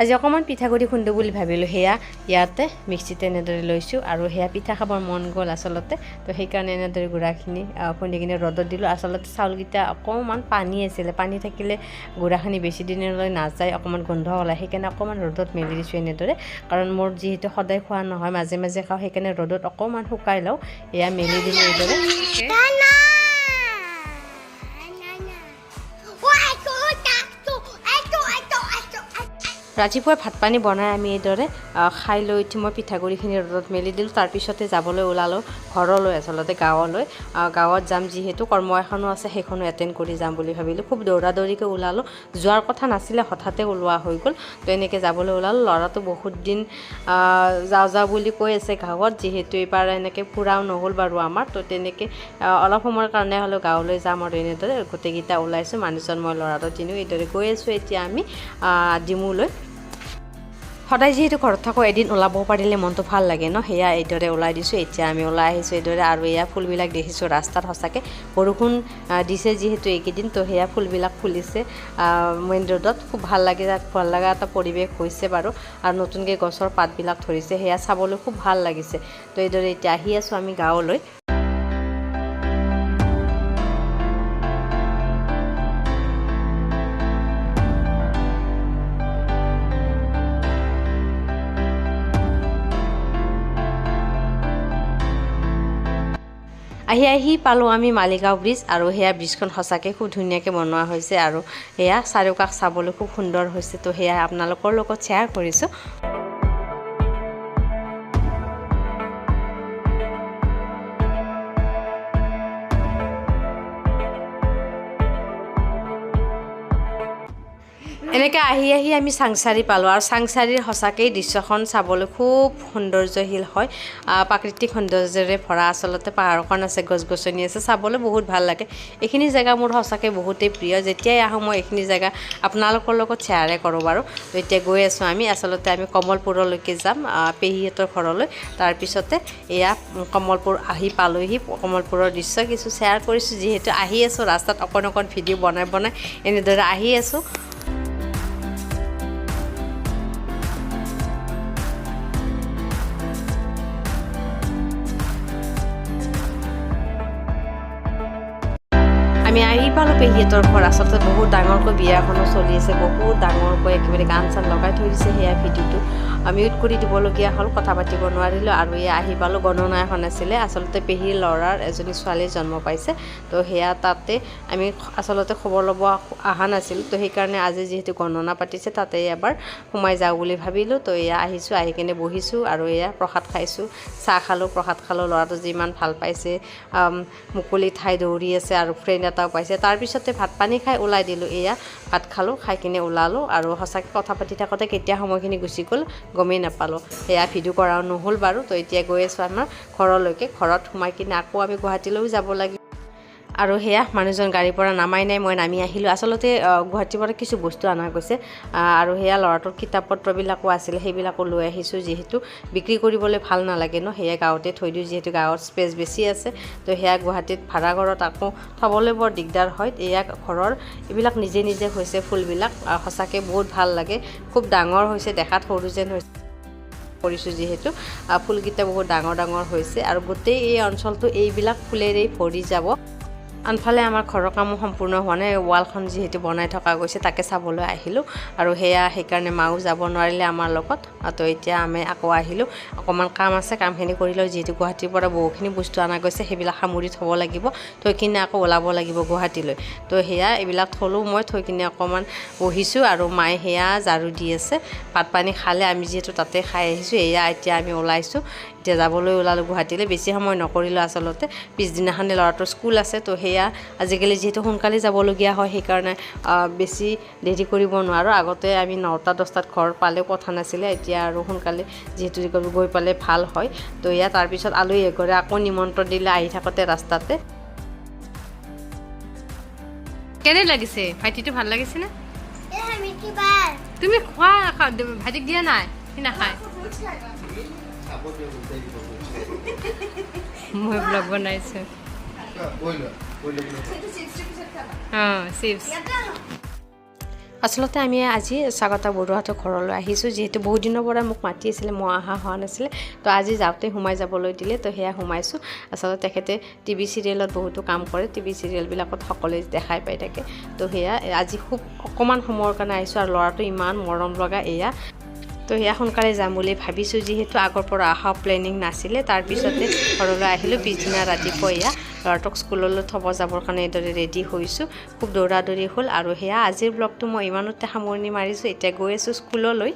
আজি অকণমান পিঠাগুড়ি খুন্দো বুলি ভাবিলোঁ। সেয়া ইয়াতে মিক্সিতে এনেদৰে লৈছোঁ আৰু সেয়া পিঠা খাবৰ মন গ'ল আচলতে। তো সেইকাৰণে এনেদৰে গুড়াখিনি খুন্দি কিনে ৰ'দত দিলোঁ। আচলতে চাউলকেইটা অকণমান পানী আছিলে। পানী থাকিলে গুড়াখিনি বেছি দিনলৈ নাযায় অকণমান গোন্ধ ওলায়। সেইকাৰণে অকণমান ৰ'দত মেলি দিছোঁ এনেদৰে। কাৰণ মোৰ যিহেতু সদায় খোৱা নহয় মাজে মাজে খাওঁ সেইকাৰণে ৰ'দত অকণমান শুকাই লওঁ। এয়া মেলি দিলোঁ এইদৰে। ৰাতিপুৱাই ভাত পানী বনাই আমি এইদৰে খাই লৈ উঠি মই পিঠাগুড়িখিনি ৰ'দত মেলি দিলোঁ। তাৰপিছতে যাবলৈ ওলালোঁ ঘৰলৈ, আচলতে গাঁৱলৈ। গাঁৱত যাম যিহেতু কৰ্ম এখনও আছে, সেইখনো এটেণ্ড কৰি যাম বুলি ভাবিলোঁ। খুব দৌৰা দৌৰিকৈ ওলালোঁ। যোৱাৰ কথা নাছিলে, হঠাতে ওলোৱা হৈ গ'ল। তো এনেকৈ যাবলৈ ওলালোঁ। ল'ৰাটো বহুত দিন যাওঁ যাওঁ বুলি কৈ আছে গাঁৱত। যিহেতু এইবাৰ এনেকৈ ফুৰাও নহ'ল বাৰু আমাৰ। তো তেনেকৈ অলপ সময়ৰ কাৰণে হ'লেও গাঁৱলৈ যাম আৰু এনেদৰে গোটেইকেইটা ওলাইছোঁ। মানুহজন মই ল'ৰাটো তিনিও এইদৰে গৈ আছোঁ। এতিয়া আমি ডিমুলৈ। সদায় যিহেতু ঘৰত থাকোঁ, এদিন ওলাব পাৰিলে মনটো ভালো লাগে ন? সেয়া এইদৰে ওলাই দিছোঁ, এতিয়া আমি ওলাই আহিছোঁ এইদৰে আৰু এয়া ফুলবিলাক দেখিছোঁ ৰাস্তাত সঁচাকৈ। বৰষুণ দিছে যিহেতু এইকেইদিন, তো সেয়া ফুলবিলাক ফুলিছে। মেইন ৰোডত খুব ভালো লাগে ভালো লগা এটা পৰিৱেশ হৈছে বাৰু। আৰু নতুনকৈ গছৰ পাতবিলাক ধৰিছে, সেয়া চাবলৈ খুব ভালো লাগিছে। তো এইদৰে এতিয়া আহি আছোঁ আমি গাঁৱলৈ। আহি আহি পালোঁ আমি মালিগাঁও ব্ৰিজ আৰু সেয়া ব্ৰিজখন সঁচাকৈ খুব ধুনীয়াকৈ বনোৱা হৈছে আৰু সেয়া চাৰিওকাষ চাবলৈ খুব সুন্দৰ হৈছে। তো সেয়া আপোনালোকৰ লগত শ্বেয়াৰ কৰিছোঁ। এনেকৈ আহি আহি আমি চাংচাৰি পালোঁ আৰু চাংচাৰিৰ সঁচাকেই দৃশ্যখন চাবলৈ খুব সৌন্দৰ্যশীল হয়। প্ৰাকৃতিক সৌন্দৰ্যৰে ভৰা আচলতে পাহাৰখন আছে গছ গছনি আছে, চাবলৈ বহুত ভালো লাগে। এইখিনি জেগা মোৰ সঁচাকৈ বহুতেই প্ৰিয়। যেতিয়াই আহোঁ, মই এইখিনি জেগা আপোনালোকৰ লগত শ্বেয়াৰে কৰোঁ বাৰু। তো এতিয়া গৈ আছোঁ আমি, আচলতে আমি কমলপুৰলৈকে যাম পেহীহঁতৰ ঘৰলৈ। তাৰপিছতে এয়া কমলপুৰ আহি পালোহি। কমলপুৰৰ দৃশ্য কিছু শ্বেয়াৰ কৰিছোঁ। যিহেতু আহি আছোঁ, ৰাস্তাত অকণ অকণ ভিডিঅ' বনাই বনাই এনেদৰে আহি আছোঁ। আমি আহি পালোঁ পেহীহঁতৰ ঘৰ। আচলতে বহুত ডাঙৰকৈ বিয়াখনো চলি আছে বহুত ডাঙৰকৈ একেবাৰে গান চান লগাই থৈ দিছে সেয়া ভিডিঅ'টো। মিউট কৰি দিবলগীয়া হ'ল, কথা পাতিব নোৱাৰিলোঁ আৰু এয়া আহি পালোঁ, গণনা এখন আছিলে। আচলতে পেহীৰ ল'ৰাৰ এজনী ছোৱালী জন্ম পাইছে। তো সেয়া তাতে আমি আচলতে খবৰ ল'ব অহা নাছিলোঁ। তো সেইকাৰণে আজি যিহেতু গণনা পাতিছে, তাতে এবাৰ সোমাই যাওঁ বুলি ভাবিলোঁ। তো এয়া আহিছোঁ, আহি কিনে বহিছোঁ আৰু এয়া প্ৰসাদ খাইছোঁ। চাহ খালোঁ, প্ৰসাদ খালোঁ, ল'ৰাটো যিমান ভালো পাইছে মুকলি ঠাই দৌৰি আছে আৰু ফ্ৰেণ্ড এটাও পাইছে। তাৰপিছতে ভাত পানী খাই ওলাই দিলোঁ, এয়া ভাত খালোঁ, খাই কিনে ওলালোঁ আৰু সঁচাকৈ কথা পাতি থাকোঁতে কেতিয়া সময়খিনি গুচি গ'ল গমেই নাপালোঁ। সেয়া ভিডিঅ' কৰাও নহ'ল বাৰু। তো এতিয়া গৈ আছোঁ আমাৰ ঘৰলৈকে। ঘৰত সোমাই কিনে আকৌ আমি গুৱাহাটীলৈও যাব লাগিব। আৰু সেয়া মানুহজন গাড়ীৰ পৰা নামাই নাই, মই নামি আহিলোঁ। আচলতে গুৱাহাটীৰ পৰা কিছু বস্তু অনা গৈছে। আৰু সেয়া ল'ৰাটোৰ কিতাপ পত্ৰবিলাকো আছিলে, সেইবিলাকো লৈ আহিছোঁ যিহেতু বিক্ৰী কৰিবলৈ ভালো নালাগে ন। সেয়া গাঁৱতে থৈ দিওঁ, যিহেতু গাঁৱত স্পেচ বেছি আছে। তো সেয়া গুৱাহাটীত ভাড়া ঘৰত আকৌ থ'বলৈ বৰ দিগদাৰ হয়। এয়া ঘৰৰ, এইবিলাক নিজে নিজে হৈছে ফুলবিলাক। সঁচাকৈ বহুত ভালো লাগে। খুব ডাঙৰ হৈছে, দেখাত সৰু যেন হৈছে। কৰিছোঁ যিহেতু। ফুলকেইটা বহুত ডাঙৰ ডাঙৰ হৈছে। আৰু গোটেই এই অঞ্চলটো এইবিলাক ফুলেৰেই ভৰি যাব। আনফালে আমাৰ ঘৰৰ কামো সম্পূৰ্ণ হোৱা নাই ৱালখন যিহেতু বনাই থকা গৈছে তাকে চাবলৈ আহিলোঁ। আৰু সেয়া সেইকাৰণে মাও যাব নোৱাৰিলে আমাৰ লগত। তো এতিয়া আমি আকৌ আহিলোঁ। অকণমান কাম আছে কামখিনি কৰি লওঁ যিহেতু গুৱাহাটীৰ পৰা বহুখিনি বস্তু অনা গৈছে সেইবিলাক সামৰি থ'ব লাগিব। থৈ কিনে আকৌ ওলাব লাগিব গুৱাহাটীলৈ। তো সেয়া এইবিলাক থলোঁ মই থৈ কিনে অকণমান বহিছোঁ আৰু মায়ে সেয়া ঝাৰু দি আছে। ভাত পানী খালে আমি যিহেতু তাতে খাই আহিছোঁ এয়া এতিয়া আমি ওলাইছোঁ। এতিয়া যাবলৈ ওলালোঁ গুৱাহাটীলৈ বেছি সময় নকৰিলোঁ আচলতে। পিছদিনাখনে ল'ৰাটোৰ স্কুল আছে তো সেয়া আজিকালি যিহেতু সোনকালে যাবলগীয়া হয় সেইকাৰণে বেছি দেৰি কৰিব নোৱাৰোঁ। আগতে আমি নটা দহটাত ঘৰ পালেও কথা নাছিলে এতিয়া আৰু সোনকালে যিহেতু গৈ পালে ভালো হয়। তো এয়া তাৰপিছত আলহী এঘৰে আকৌ নিমন্ত্ৰণ দিলে আহি থাকোঁতে ৰাস্তাতে। কেনে লাগিছে? ভাইটিটো ভালো লাগিছেনে. তুমি খোৱা ভাইটিক দিয়া নাই সি নাখায়। মই ব্লগ চিপছ আচলতে আমি আজি স্বাগতা বৰুৱাহঁতৰ ঘৰলৈ আহিছোঁ। যিহেতু বহুত দিনৰ পৰা মোক মাতি আছিলে, মই অহা হোৱা নাছিলে। তো আজি যাওঁতে সোমাই যাবলৈ দিলে, তো সেয়া সোমাইছোঁ। আচলতে তেখেতে টিভি চিৰিয়েলত বহুতো কাম কৰে। টিভি চিৰিয়েলবিলাকত সকলোৱে দেখাই পাই থাকে। তো সেয়া আজি খুব অকণমান সময়ৰ কাৰণে আহিছোঁ আৰু ল'ৰাটো ইমান মৰম লগা এয়া। তো সোনকালে যাম বুলি ভাবিছোঁ। যিহেতু আগৰ পৰা অহা প্লেনিং নাছিলে তাৰপিছতে ঘৰলৈ আহিলোঁ। পিছদিনা ৰাতিপুৱা এয়া ল'ৰাটোক স্কুললৈ থ'ব যাবৰ কাৰণে এইদৰে ৰেডি হৈছোঁ। খুব দৌৰি হ'ল আৰু সেয়া আজিৰ ব্লগটো মই ইমানতে সামৰণি মাৰিছোঁ। এতিয়া গৈ আছোঁ স্কুললৈ।